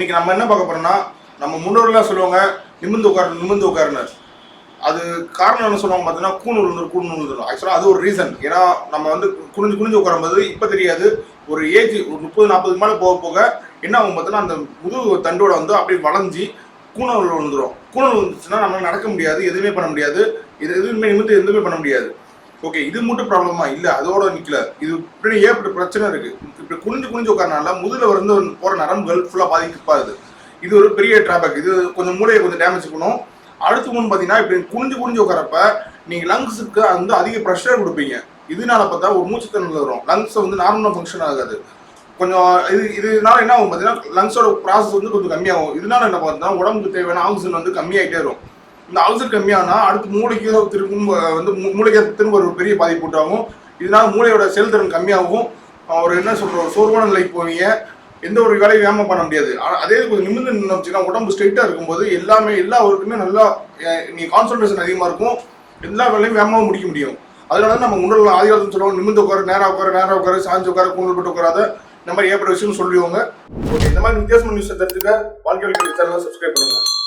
இன்னைக்கு நம்ம என்ன பார்க்க போறோம்னா நம்ம முன்னோர்களாக சொல்லுவாங்க நிமிர்ந்து உட்காரு நிமிர்ந்து உட்காருன்னு. அது காரணம் என்ன சொல்லுவாங்க பார்த்தீங்கன்னா கூணு விழுந்துரும் கூணு விழுந்துரும் ஆக்சுவலாக அது ஒரு ரீசன் ஏன்னா நம்ம வந்து குனிஞ்சு குனிஞ்சு உட்காரும்போது இப்போ தெரியாது ஒரு ஏஜ் ஒரு முப்பது நாற்பதுக்கு மேலே போக போக என்ன ஆகும் பார்த்தீங்கன்னா அந்த முதுகு தண்டோட வந்து அப்படியே வளைஞ்சி கூணல் விழுந்துரும் கூணல் விழுந்துச்சுன்னா நம்மளால நடக்க முடியாது எதுவுமே பண்ண முடியாது. இது எதுவுமே நிமிர்ந்து எதுவுமே பண்ண முடியாது. ஓகே இது மட்டும் ப்ராப்ளமா இல்ல அதோட நிக்கல. இது இப்படி ஏற்பட்ட பிரச்சனை இருக்கு. இப்படி குனிஞ்சு குனிஞ்சு உட்காரனால முதுகுல வந்து போற நரம்புகள் ஃபுல்லா பாதிக்கப்பாது. இது ஒரு பெரிய டிராபேக் இது கொஞ்சம் மூளையை கொஞ்சம் டேமேஜ் பண்ணும். அடுத்து ஒன்று பார்த்தீங்கன்னா இப்படி குனிஞ்சு குனிஞ்சு உட்காரப்ப நீங்க லங்ஸுக்கு வந்து அதிக ப்ரெஷர் கொடுப்பீங்க. இதனால பார்த்தா ஒரு மூச்சுத்திறன் வரும். லங்ஸ் வந்து நார்மலாக ஃபங்க்ஷன் ஆகாது. கொஞ்சம் இது இதனால என்ன ஆகும் பார்த்தீங்கன்னா லங்ஸோட ப்ராசஸ் வந்து கொஞ்சம் கம்மியாகும். இதனால என்ன பார்த்தீங்கன்னா உடம்புக்கு தேவையான ஆக்சிஜன் வந்து கம்மியாகிட்டே இருக்கும் இந்த அல்சர் கம்மியானா அடுத்து மூளைக்கு திரும்ப வந்து மூளைக்கு திரும்ப ஒரு பெரிய பாதிப்பு உண்டாகும். இதனால் மூளையோட செயல்திறன் கம்மியாகும். ஒரு என்ன சொல்கிற சோர்வான நிலைக்கு போவீங்க. எந்த ஒரு வேலையும் வேகமாக பண்ண முடியாது. அதே கொஞ்சம் நிமிர்ந்து நின்று வச்சுன்னா உடம்பு ஸ்ட்ரைட்டாக இருக்கும்போது எல்லாமே எல்லா ஒர்க்குமே நல்லா நீங்கள் நீ கான்சன்ட்ரேஷன் அதிகமாக இருக்கும். எல்லா வேலையும் வேகமாக முடிக்க முடியும். அதனால தான் நம்ம உடல் ஆதிகாலத்தில் சொல்லுவாங்க நிமிர்ந்து உட்கார நேராக உட்கார நேராக உட்காரு சாஞ்சு உட்கார கூண்டல் போட்டு உட்காராத. இந்த மாதிரி ஏற்பட்ட விஷயம் சொல்லுவாங்க. ஓகே இந்த மாதிரி வித்தியாசமான நியூஸை தெரிஞ்சுக்க வாழ்க்கை சேனலை சப்ஸ்கிரைப் பண்ணுங்கள்